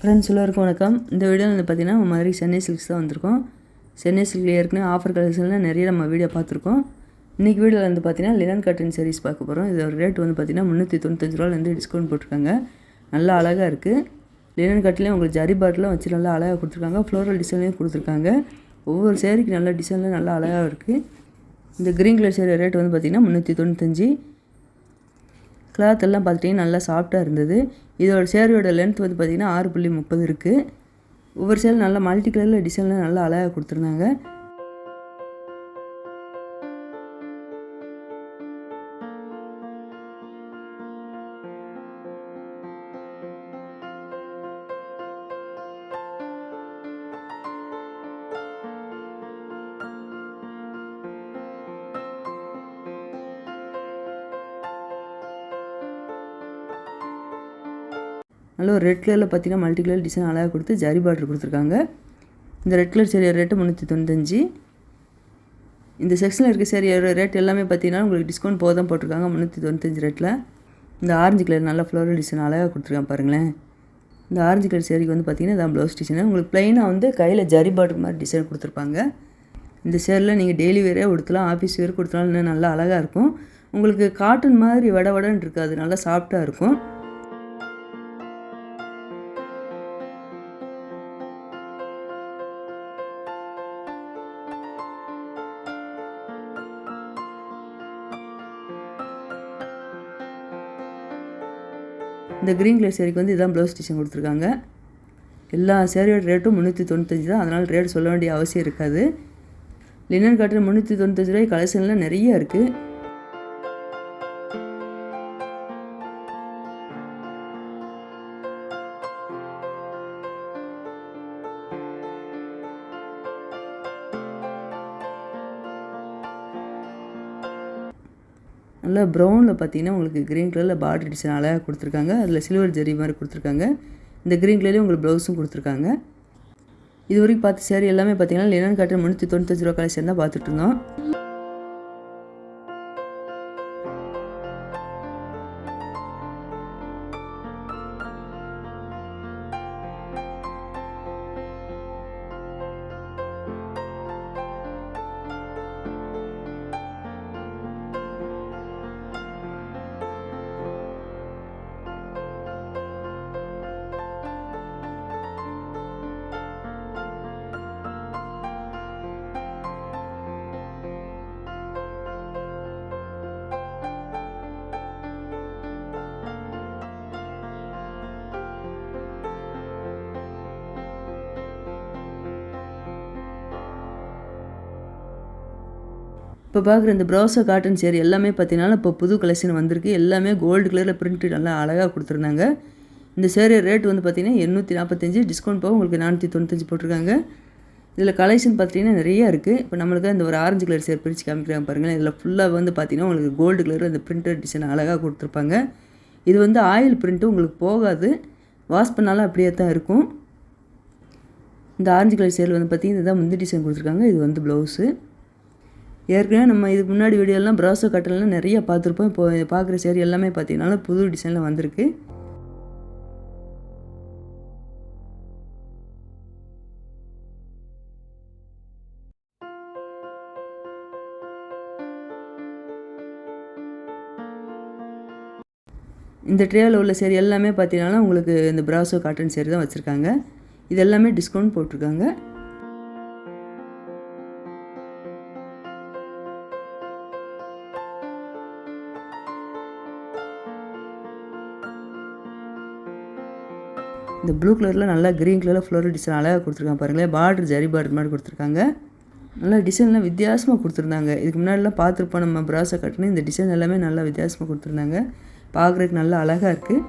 Friends எல்லோருக்கும் வணக்கம். இந்த வீடியோவில் வந்து பார்த்தீங்கன்னா மாதிரி சென்னை சில்க்ஸ் தான் வந்திருக்கோம். சென்னை சில்கில் ஏற்கனவே ஆஃபர் கலெக்ஷனில் நிறைய நம்ம வீடியோ பார்த்துருக்கோம். இன்றைக்கி வீடியோவில் வந்து பார்த்தீங்கன்னா லினன் கட்டன் sarees பார்க்க போகிறோம் இதோட ரேட் வந்து பார்த்தீங்கன்னா முந்நூற்றி தொண்ணூத்தஞ்சு ரூபாலேருந்து டிஸ்கவுண்ட் போட்டிருக்காங்க. நல்லா அழகாக இருக்குது லினன் கட்டிலையும் உங்களுக்கு ஜரி பாட்டிலாம் வச்சு நல்லா அழகாக கொடுத்துருக்காங்க. ஃப்ளோரல் டிசைன்லையும் கொடுத்துருக்காங்க. ஒவ்வொரு சேரீக்கு நல்ல டிசைனில் நல்லா அழகாக இருக்குது இந்த க்ரீன் கலர் சேரீ ரேட் வந்து பார்த்தீங்கன்னா முந்நூற்றி தொண்ணூத்தஞ்சு. கிளாத் எல்லாம் பார்த்துட்டிங்கன்னா நல்லா சாஃப்டாக இருந்தது. இதோட சேரீயோட லென்த் வந்து பார்த்திங்கன்னா ஆறு புள்ளி முப்பது இருக்குது ஒவ்வொரு சேரீ நல்லா மல்டி கலரில் டிசைனில் நல்லா அழகாக கொடுத்துருந்தாங்க. நல்ல ஒரு ரெட் கலரில் பார்த்தீங்கன்னா மல்டி கலர் டிசைன் அழகாக கொடுத்து ஜரி பார்டர் கொடுத்துருக்காங்க. இந்த ரெட் கலர் சேரீ ரேட்டு முந்நூற்றி தொண்ணூத்தஞ்சு. இந்த செக்ஷனில் இருக்க சேரீ ரேட் எல்லாமே பார்த்தீங்கன்னா உங்களுக்கு டிஸ்கவுண்ட் போக தான் போட்டிருக்காங்க முந்நூற்றி தொண்ணூத்தஞ்சு ரேட்டில் இந்த ஆரஞ்சு கலர் நல்ல ஃப்ளோரல் டிசைன் அழகாக கொடுத்துருக்காங்க பாருங்களேன். இந்த ஆரஞ்சு கலர் சேரீக்கு வந்து பார்த்தீங்கன்னா இதான் ப்ளவுஸ் டிசைன் உங்களுக்கு ப்ளைனாக வந்து கையில் ஜரி பார்டர் மாதிரி டிசைன் கொடுத்துருப்பாங்க. இந்த சேரில் நீங்கள் டெய்லி வேரே கொடுத்துலாம் ஆஃபீஸ் வேர் கொடுத்தலாம் இன்னும் நல்லா அழகாக இருக்கும். உங்களுக்கு காட்டன் மாதிரி வட வடன்னு இருக்காது நல்லா சாஃப்டாக இருக்கும். இந்த க்ரீன் கலர் சேரீக்கு வந்து இதான் ப்ளவுஸ் டிசைன் கொடுத்துருக்காங்க. எல்லா சேரீயோட ரேட்டும் முந்நூற்றி தொண்ணூத்தஞ்சு தான். அதனால் ரேட் சொல்ல வேண்டிய அவசியம் இருக்காது. லினன் காட்டன் முந்நூற்றி தொண்ணூத்தஞ்சு ரூபாய் கலெக்ஷன்லாம் நிறைய இருக்குது நல்லா ப்ரௌனில் பார்த்தீங்கன்னா உங்களுக்கு க்ரீன் கலரில் பார்டர் டிசைன் அழகாக கொடுத்துருக்காங்க. அதில் சில்வர் ஜெரி மாதிரி கொடுத்துருக்காங்க. இந்த க்ரீன் கலர்லேயும் உங்களுக்கு ப்ளவுஸும் கொடுத்துருக்காங்க. இது வரைக்கும் பார்த்து சேரீ எல்லாமே பார்த்தீங்கன்னா லினன் காட்டன் முந்நூற்றி தொண்ணூத்தஞ்சு ரூபா கலெக்ஷன் தான் பார்த்துட்டு இப்போ பார்க்குற இந்த ப்ரௌசர் காட்டன் சேர் எல்லாமே பார்த்தீங்கன்னா இப்போ புது கலெக்ஷன் வந்திருக்கு. எல்லாமே கோல்டு கலரில் பிரிண்ட் நல்லா அழகாக கொடுத்துருந்தாங்க. இந்த சேரீ ரேட் வந்து பார்த்தீங்கன்னா எண்ணூற்றி நாற்பத்தஞ்சு டிஸ்கவுண்ட் போக உங்களுக்கு நானூற்றி தொண்ணூத்தஞ்சு போட்டிருக்காங்க. இதில் கலெக்ஷன் பார்த்தீங்கன்னா நிறையா இருக்குது இப்போ நம்மளுக்கு இந்த ஒரு ஆரஞ்சு கலர் சேர் பிரித்து காமிக்கிறாங்க பாருங்கள் இதில் ஃபுல்லாக வந்து பார்த்தீங்கன்னா உங்களுக்கு கோல்டு கலர் அந்த பிரிண்டட் டிசைன் அழகாக கொடுத்துருப்பாங்க. இது வந்து ஆயில் பிரிண்ட்டு உங்களுக்கு போகாது. வாஷ் பண்ணாலும் அப்படியே தான் இருக்கும். இந்த ஆரஞ்சு கலர் சேல் வந்து பார்த்தீங்கன்னா இதுதான் முந்தி டிசைன் கொடுத்துருக்காங்க. இது வந்து ப்ளவுஸு ஏற்கனவே நம்ம இதுக்கு முன்னாடி வீடியோலாம் ப்ரௌசர் கட்டலாம் நிறைய பார்த்துருப்போம். இப்போ பார்க்குற சேரீ எல்லாமே பார்த்தீங்கன்னா புது டிசைனில் வந்திருக்கு. இந்த ட்ரேவில் உள்ள சேரி எல்லாமே பார்த்தீங்கன்னா உங்களுக்கு இந்த ப்ராசோ காட்டன் சேரி தான் வச்சுருக்காங்க. இது எல்லாமே டிஸ்கவுண்ட் போட்டிருக்காங்க. இந்த ப்ளூ கலரில் நல்லா க்ரீன் கலரில் ஃப்ளோரல் டிசைன் அழகாக கொடுத்துருக்காங்க பாருங்களேன் பார்டர் ஜரி பார்டர் மாதிரி கொடுத்துருக்காங்க. நல்லா டிசைன்லாம் வித்தியாசமாக கொடுத்துருந்தாங்க. இதுக்கு முன்னாடிலாம் பார்த்துருப்போம் நம்ம ப்ராஸை கட்டினு இந்த டிசைன் எல்லாமே நல்லா வித்தியாசமாக கொடுத்துருந்தாங்க. பார்க்குறதுக்கு நல்லா அழகாக இருக்குது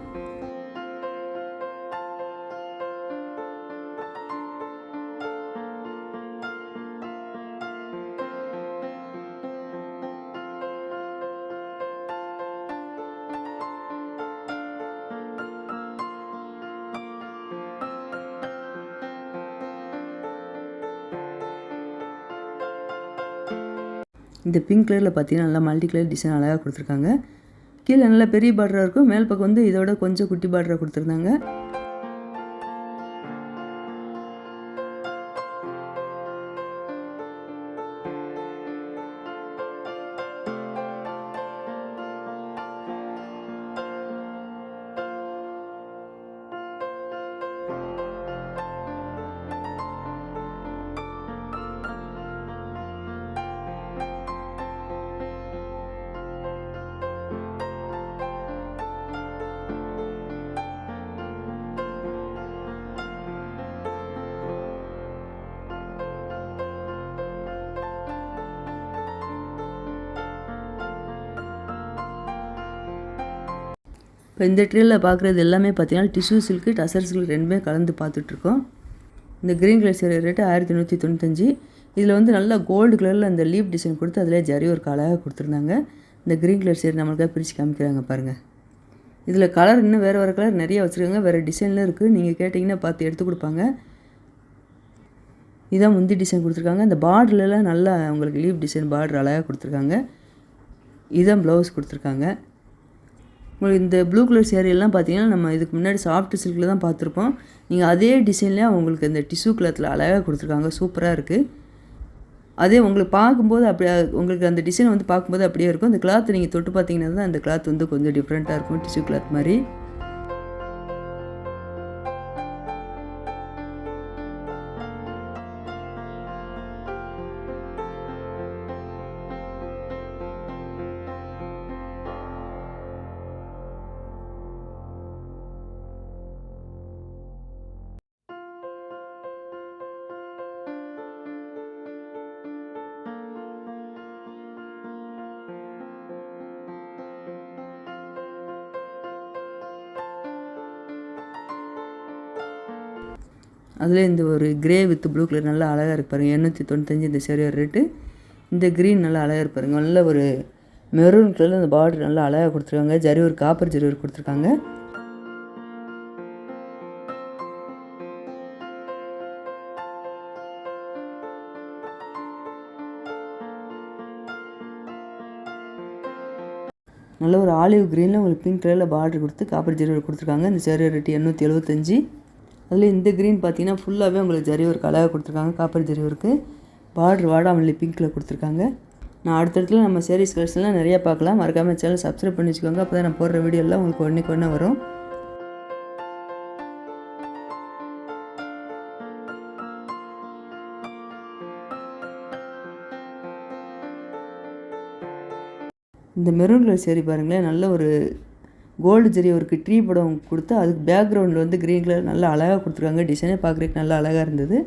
இந்த பிங்க் கலரில் பார்த்தீங்கன்னா நல்லா மல்டி கலர் டிசைன் அழகாக கொடுத்துருக்காங்க. கீழே நல்லா பெரிய பார்டராக இருக்கும். மேல் பக்கம் வந்து இதோட கொஞ்சம் குட்டி பார்டராக கொடுத்துருந்தாங்க. இப்போ இந்த ட்ரீயில் பார்க்குறது எல்லாமே பார்த்தீங்கன்னா டிஷ்யூ சில்க்கு டசர் சில்க் ரெண்டுமே கலந்து பார்த்துட்ருக்கோம். இந்த க்ரீன் கலர் சேரீ ரேட்டு ஆயிரத்தி நூற்றி தொண்ணூத்தஞ்சு. இதில் வந்து நல்லா கோல்டு கலரில் அந்த லீப் டிசைன் கொடுத்து அதிலே ஜரி ஒரு அழகாக கொடுத்துருந்தாங்க. இந்த க்ரீன் கலர் சேரீ நம்மளுக்காக பிரித்து காமிக்கிறாங்க பாருங்கள் இதில் கலர் இன்னும் வேறு வேறு கலர் நிறைய வச்சுருக்காங்க. வேறு டிசைனில் இருக்குது நீங்கள் கேட்டிங்கன்னா பார்த்து எடுத்து கொடுப்பாங்க. இதான் முந்தி டிசைன் கொடுத்துருக்காங்க. இந்த பார்டர்லாம் நல்லா உங்களுக்கு லீப் டிசைன் பார்டர் அழகாக கொடுத்துருக்காங்க. இதான் ப்ளவுஸ் கொடுத்துருக்காங்க. உங்களுக்கு இந்த ப்ளூ கலர் சேரீலாம் பார்த்தீங்கன்னா நம்ம இதுக்கு முன்னாடி சாஃப்ட் சில்கில் தான் பார்த்துருப்போம் நீங்கள் அதே டிசைன்லேயே உங்களுக்கு இந்த டிஷ்யூ கிளாத்தில் அழகாக கொடுத்துருக்காங்க. சூப்பராக இருக்குது அதே உங்களுக்கு பார்க்கும்போது அப்படியே உங்களுக்கு அந்த டிசைன் வந்து பார்க்கும்போது அப்படியே இருக்கும். அந்த கிளாத் நீங்கள் தொட்டு பார்த்தீங்கன்னா தான் அந்த கிளாத் வந்து கொஞ்சம் டிஃப்ரெண்ட்டாக இருக்கும் டிஷ்யூ கிளாத் மாதிரி. அதில் இந்த ஒரு கிரே வித் ப்ளூ கலர் நல்லா அழகாக இருக்கு பாருங்கள் எண்ணூற்றி தொண்ணூத்தஞ்சு இந்த சேரீயோட ரேட்டு இந்த க்ரீன் நல்லா அழகாக இருக்கு நல்ல ஒரு மெரூன் கலரில் அந்த பார்டர் நல்லா அழகாக கொடுத்துருக்காங்க. ஜரி ஒரு காப்பர் ஜரி ஒரு கொடுத்துருக்காங்க. நல்ல ஒரு ஆலிவ் க்ரீனில் உங்களுக்கு பிங்க் கலரில் பார்டர் கொடுத்து காப்பர் ஜரி ஒரு கொடுத்துருக்காங்க. இந்த சேரீ ரேட்டு எண்ணூற்றி எழுபத்தஞ்சி அதில் இந்த க்ரீன் பார்த்தீங்கன்னா ஃபுல்லாகவே உங்களுக்கு ஜரி ஒரு கலராக கொடுத்துருக்காங்க. காப்பர் ஜரி ஒர்க்கு பார்டர் வாடாமல்லி பிங்க்கில் கொடுத்துருக்காங்க. நான் அடுத்தடுத்துல நம்ம சேரீஸ் கலெக்ஷன்லாம் நிறையா பார்க்கலாம். மறக்காமல் சேனல் சப்ஸ்கிரைப் பண்ணி வச்சுக்கோங்க அப்போ தான் நான் போடுற வீடியோலாம் உங்களுக்கு ஒன்றைக்கு ஒன்றே வரும். இந்த மெரூன் கலர் சேரீ பாருங்களேன். நல்ல ஒரு கோல்டு ஜெரி ஒரு ட்ரீ படம் கொடுத்து அதுக்கு பேக்ரவுண்டில் வந்து க்ரீன் கலர் நல்லா அழகாக கொடுத்துருக்காங்க. டிசைனே பார்க்குறதுக்கு நல்லா அழகாக இருந்தது.